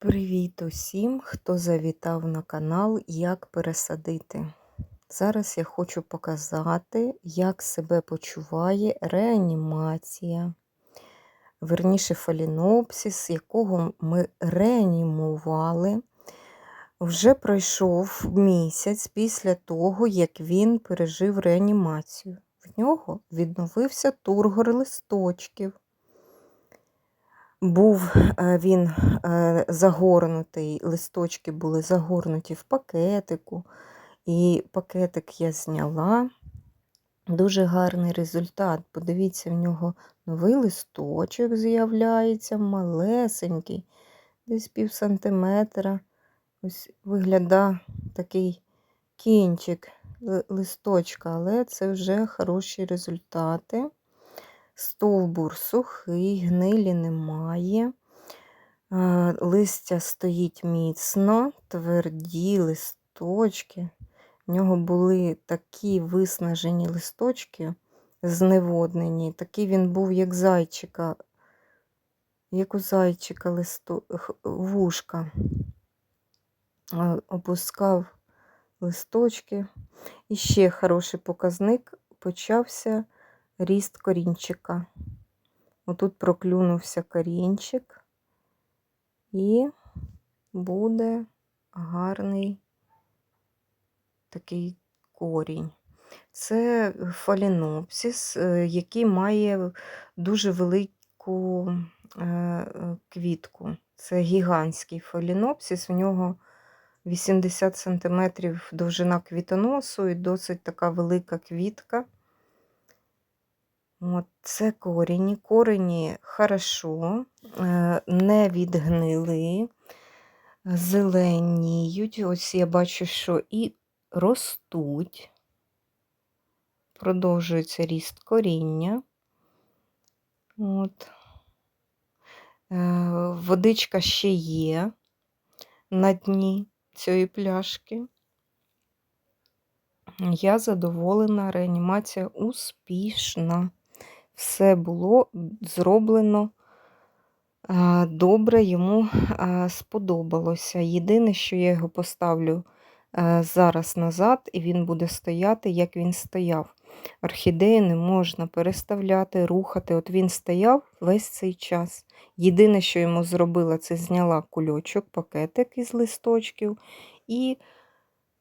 Привіт усім, хто завітав на канал Як пересадити. Зараз я хочу показати, як себе почуває реанімація, верніше фалінопсис, якого ми реанімували. Вже пройшов місяць після того, як він пережив реанімацію. В нього відновився тургор листочків. Був е, він е, загорнутий, листочки були загорнуті в пакетику, і пакетик я зняла. Дуже гарний результат. Подивіться, в нього новий листочок з'являється, малесенький, десь пів сантиметра. Ось виглядає такий кінчик листочка, але це вже хороші результати. Стовбур сухий, гнилі немає. Листя стоїть міцно, тверді листочки. В нього були такі виснажені листочки, зневоднені. Такий він був, як зайчика, як у зайчика листо... вушка. Опускав листочки. І ще хороший показник почався ріст корінчика. Отут проклюнувся корінчик, і буде гарний такий корінь. Це фалінопсис, е, який має дуже велику е, квітку. Це гігантський фалінопсис, в нього 80 см довжина квітоносу і досить така велика квітка. От Це корені. Корені хорошо, е, не відгнили, зеленіють. Ось я бачу, що і ростуть, продовжується ріст коріння. От. Е, водичка ще є на дні цієї пляшки. Я задоволена, реанімація успішна все було зроблено добре, йому сподобалося. Єдине, що я його поставлю зараз назад, і він буде стояти, як він стояв. Орхідеї не можна переставляти, рухати. От він стояв весь цей час. Єдине, що йому зробила, це зняла кульочок, пакетик із листочків і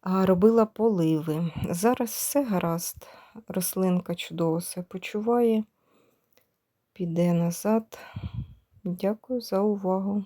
робила поливи. Зараз все гаразд. Рослинка чудово себе почуває піде назад. Дякую за увагу.